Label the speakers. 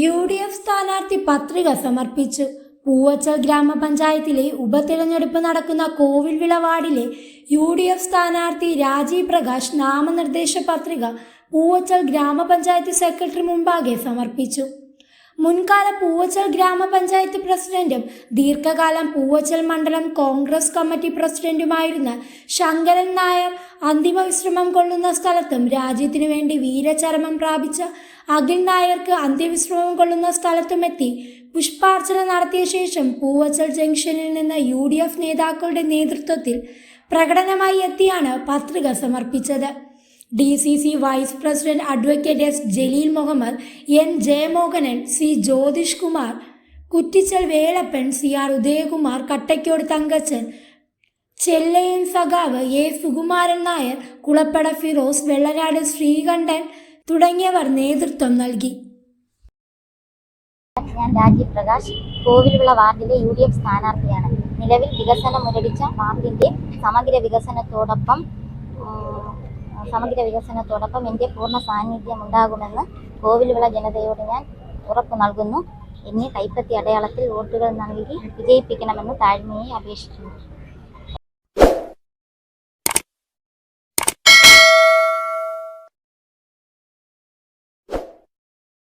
Speaker 1: U D F സ്ഥാനാർത്ഥി പത്രിക സമർപ്പിച്ചു പൂവച്ചൽ ഗ്രാമപഞ്ചായത്തിലെ ഉപതിരഞ്ഞെടുപ്പ് നടക്കുന്ന കോവിൽവിള വാർഡിലെ യു ഡി എഫ് സ്ഥാനാർത്ഥി രാജീവ് പ്രകാശ് നാമനിർദ്ദേശ പത്രിക പൂവച്ചൽ ഗ്രാമപഞ്ചായത്ത് സെക്രട്ടറി മുമ്പാകെ സമർപ്പിച്ചു. മുൻകാല പൂവച്ചൽ ഗ്രാമപഞ്ചായത്ത് പ്രസിഡന്റും ദീർഘകാലം പൂവച്ചൽ മണ്ഡലം കോൺഗ്രസ് കമ്മിറ്റി പ്രസിഡന്റുമായിരുന്ന ശങ്കരൻ നായർ അന്തിമ വിശ്രമം കൊള്ളുന്ന സ്ഥലത്തും രാജ്യത്തിനു വേണ്ടി വീരചരമം പ്രാപിച്ച അഖിൽ നായർക്ക് അന്ത്യവിശ്രമം കൊള്ളുന്ന സ്ഥലത്തുമെത്തി പുഷ്പാർച്ചന നടത്തിയ ശേഷം പൂവച്ചൽ ജംഗ്ഷനിൽ നിന്ന് യു ഡി എഫ് നേതാക്കളുടെ നേതൃത്വത്തിൽ പ്രകടനമായി എത്തിയാണ് പത്രിക സമർപ്പിച്ചത്. D C C vice president advocate S Jaleel Muhammad N Jayamohanan C Jyothish Kumar Kuttichal Velappan C R Udayakumar Kattaikode Thankachan Chellayan സഖാവ് എ സുകുമാരൻ നായർ കുളപ്പട ഫിറോസ് വെള്ളനാട് ശ്രീകണ്ഠൻ തുടങ്ങിയവർ നേതൃത്വം നൽകി.
Speaker 2: ഞാൻ രാജീവ് പ്രകാശ് കോവിൽവിള വാർഡിലെ യു ഡി എഫ് സ്ഥാനാർത്ഥിയാണ്. നിലവിൽ വികസനം മുരടിച്ച വാർഡിന്റെ സമഗ്ര വികസനത്തോടൊപ്പം സമഗ്ര വികസനത്തോടൊപ്പം എന്റെ പൂർണ സാന്നിധ്യം ഉണ്ടാകുമെന്ന് കോവിൽവിള ജനതയോട് ഞാൻ ഉറപ്പു നൽകുന്നു. എന്നെ കൈപ്പത്തി അടയാളത്തിൽ വോട്ടുകൾ നൽകി വിജയിപ്പിക്കണമെന്ന് താഴ്മയെ അപേക്ഷിക്കുന്നു.